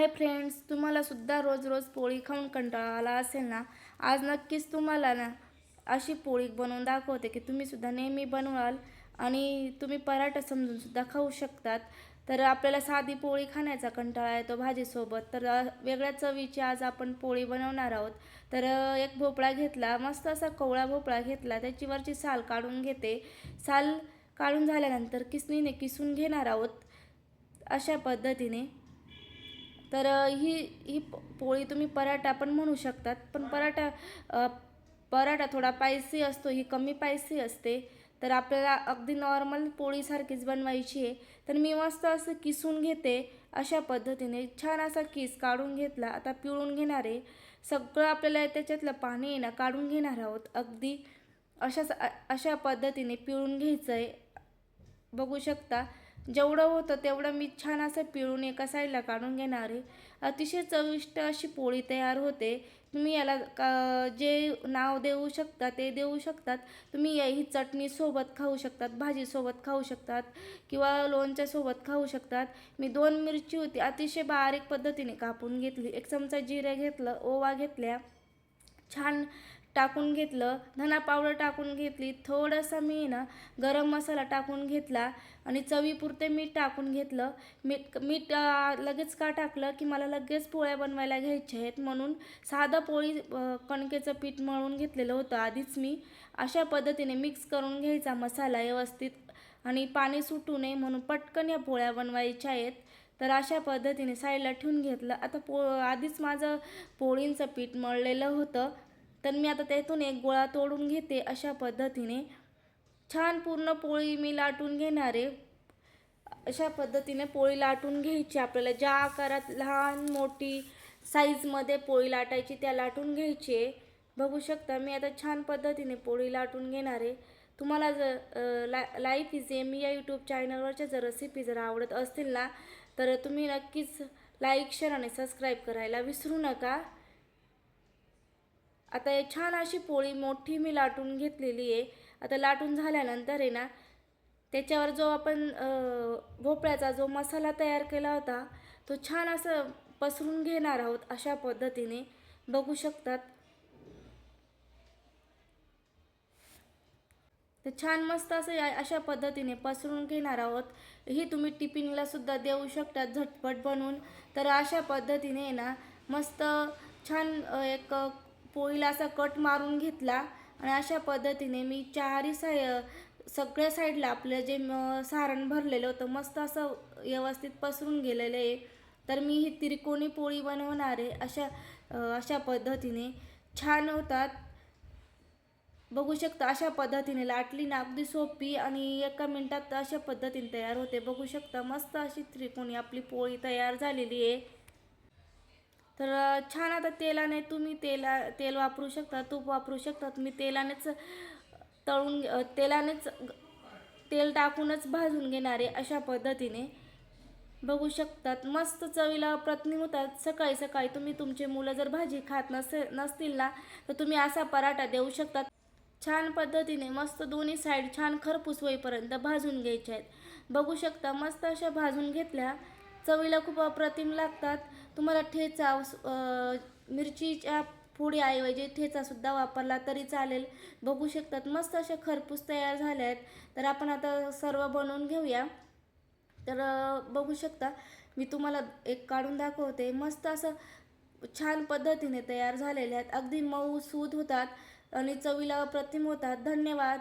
Hi friends तुम्हालासुद्धा रोज रोज पोळी खाऊन कंटाळा आला असेल ना? आज नक्कीच तुम्हाला ना अशी पोळी बनवून दाखवते की तुम्ही सुद्धा नेहमी बनवाल आणि तुम्ही पराठा समजूनसुद्धा खाऊ शकतात. तर आपल्याला साधी पोळी खाण्याचा कंटाळा येतो भाजीसोबत. तर वेगळ्या चवीची आज आपण पोळी बनवणार आहोत. तर एक भोपळा घेतला मस्त असा कोवळा भोपळा घेतला त्याच्यावरची साल काढून घेते. साल काढून झाल्यानंतर किसणीने किसून घेणार आहोत अशा पद्धतीने. तर ही ही पोळी तुम्ही पराठा पण म्हणू शकतात पण पराठा पराठा थोडा पायसी असतो ही कमी पायसी असते. तर आपल्याला अगदी नॉर्मल पोळीसारखीच बनवायची आहे. तर मी मस्त असं किसून घेते अशा पद्धतीने. छान असा किस काढून घेतला आता पिळून घेणार आहे. सगळं आपल्याला त्याच्यातलं पाणी आहे ना काढून घेणार आहोत. अगदी अशा अशा पद्धतीने पिळून घ्यायचं आहे बघू शकता. जेवढं होतं तेवढं मी छान असं पिळून एका साईडला काढून घेणार आहे. अतिशय चविष्ट अशी पोळी तयार होते. तुम्ही याला का जे नाव देऊ शकता ते देऊ शकतात. तुम्ही या- ही चटणीसोबत खाऊ शकतात भाजीसोबत खाऊ शकतात किंवा लोणच्यासोबत खाऊ शकतात. मी दोन मिरची होती अतिशय बारीक पद्धतीने कापून घेतली. एक चमचा जिरे घेतलं ओवा घेतल्या. छान टाकून घेतलं धना पावडर टाकून घेतली थोडासा मी ना गरम मसाला टाकून घेतला आणि चवीपुरते मीठ टाकून घेतलं. मीठ मीठ लगेच का टाकलं की मला लगेच पोळ्या बनवायला घ्यायच्या आहेत म्हणून साधं पोळी कणकेचं पीठ मळून घेतलेलं होतं आधीच मी. अशा पद्धतीने मिक्स करून घ्यायचा मसाला व्यवस्थित आणि पाणी सुटू नये म्हणून पटकन या पोळ्या बनवायच्या आहेत. तर अशा पद्धतीने साईडला ठेवून घेतलं. आता पो आधीच माझं पोळींचं पीठ मळलेलं होतं. तर मी आता त्यातून एक गोळा तोडून घेते अशा पद्धतीने. छान पूर्ण पोळी मी लाटून घेणार आहे. अशा पद्धतीने पोळी लाटून घ्यायची. आपल्याला ज्या आकारात लहान मोठी साईजमध्ये पोळी लाटायची त्या लाटून घ्यायची आहे. बघू शकता मी आता छान पद्धतीने पोळी लाटून घेणार आहे. तुम्हाला जर ला लाईफ इज एम या यूट्यूब चॅनलवरच्या जर रेसिपी जर आवडत असतील ना तर तुम्ही नक्कीच लाईक शेअर आणि सबस्क्राईब करायला विसरू नका. आता हे छान अशी पोळी मोठी मी लाटून घेतलेली आहे. आता लाटून झाल्यानंतर आहे ना त्याच्यावर जो आपण भोपळ्याचा जो मसाला तयार केला होता तो छान असं पसरून घेणार आहोत अशा पद्धतीने. बघू शकतात. तर छान मस्त असं या- अशा पद्धतीने पसरून घेणार आहोत. ही तुम्ही टिफिनला सुद्धा देऊ शकता झटपट बनवून. तर अशा पद्धतीने ना मस्त छान एक पोळीला असा कट मारून घेतला आणि अशा पद्धतीने मी चारही साय सगळ्या साईडला आपलं जे सारण भरलेलं होतं मस्त असं व्यवस्थित पसरून गेलेलं आहे. तर मी ही त्रिकोणी पोळी बनवणार आहे. अशा अशा पद्धतीने. छान होतात. बघू शकता अशा पद्धतीने लाटली ना अगदी सोपी आणि एका मिनटात अशा पद्धतीने तयार होते. बघू शकता मस्त अशी त्रिकोणी आपली पोळी तयार झालेली आहे. तर छान आता तेलाने तुम्ही तेला तेल वापरू शकता तूप वापरू शकता. तुम्ही तेलानेच तळून तेलानेच तेल टाकूनच भाजून घेणारे अशा पद्धतीने बघू शकतात. मस्त चवीला प्रतिम होतात. सकाळी सकाळी तुम्ही तुमचे मुलं जर भाजी खात नसे नसतील ना तर तुम्ही असा पराठा देऊ शकतात. छान पद्धतीने मस्त दोन्ही साईड छान खरपूस होईपर्यंत भाजून घ्यायच्या आहेत. बघू शकता मस्त अशा भाजून घेतल्या चवीला खूप अप्रतिम लागतात. तुम्हाला ठेचा मिरचीच्या मिरचीच्या फोडीऐवजी ठेचासुद्धा वापरला तरी चालेल. बघू शकतात मस्त असे खरपूस तयार झाले आहेत तर आपण आता सर्व बनवून घेऊया. तर बघू शकता मी तुम्हाला एक काढून दाखवते. मस्त असं छान पद्धतीने तयार झालेले आहेत. अगदी मऊ सूद होतात आणि चवीला अप्रतिम होतात. धन्यवाद.